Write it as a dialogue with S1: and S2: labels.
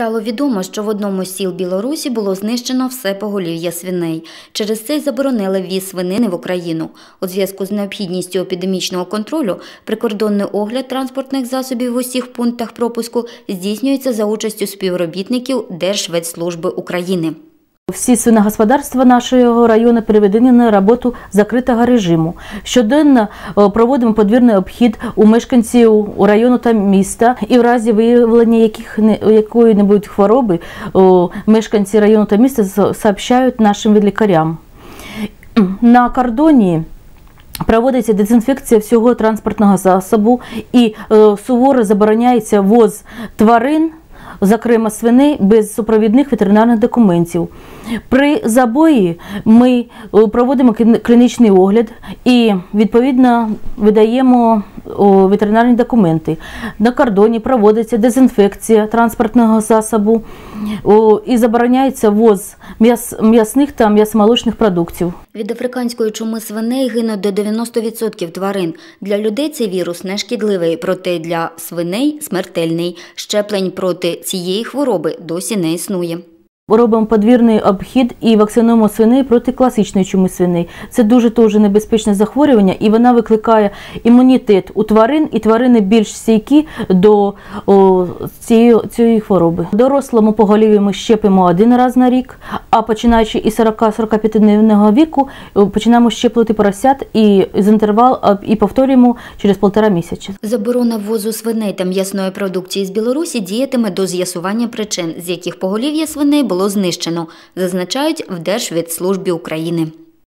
S1: Стало відомо, що в одному з сіл Білорусі було знищено все поголів'я свиней. Через це й заборонили ввіз свинини в Україну. У зв'язку з необхідністю епідемічного контролю прикордонний огляд транспортних засобів в усіх пунктах пропуску здійснюється за участю співробітників Держветслужби України.
S2: Всі свиногосподарства нашого району переведені на роботу закритого режиму. Щоденно е, проводимо подвірний обхід у мешканців району та міста, і в разі виявлення яких якої-небудь хвороби мешканці району та міста сообщають нашим лікарям. На кордоні. Проводиться дезінфекція всього транспортного засобу і е, суворо забороняється ввоз тварин, зокрема свиней, без супровідних ветеринарних документів. При забої ми е, проводимо клінічний огляд і відповідно видаємо ветеринарні документи. На кордоні проводиться дезінфекція транспортного засобу і забороняється ввоз м'ясних та м'ясомолочних продуктів.
S1: Від африканської чуми свиней гинуть до 90% тварин. Для людей цей вірус не шкідливий, проте для свиней смертельний. Щеплень проти цієї хвороби досі не існує.
S2: Робимо подвірний обхід і вакцинуємо свиней проти класичної чуми свиней. Це дуже дуже небезпечне захворювання, і вона викликає імунітет у тварин, і тварини більш стійкі до о, цієї, цієї хвороби. Дорослому поголів'ю ми щепимо один раз на рік, а починаючи із 40-45 дневного віку, починаємо щеплювати поросят і з інтервал і повторюємо через полтора місяця.
S1: Заборона ввозу свиней та м'ясної продукції з Білорусі діятиме до з'ясування причин, з яких поголів'я свиней було знищено, зазначають в Держвідслужбі України.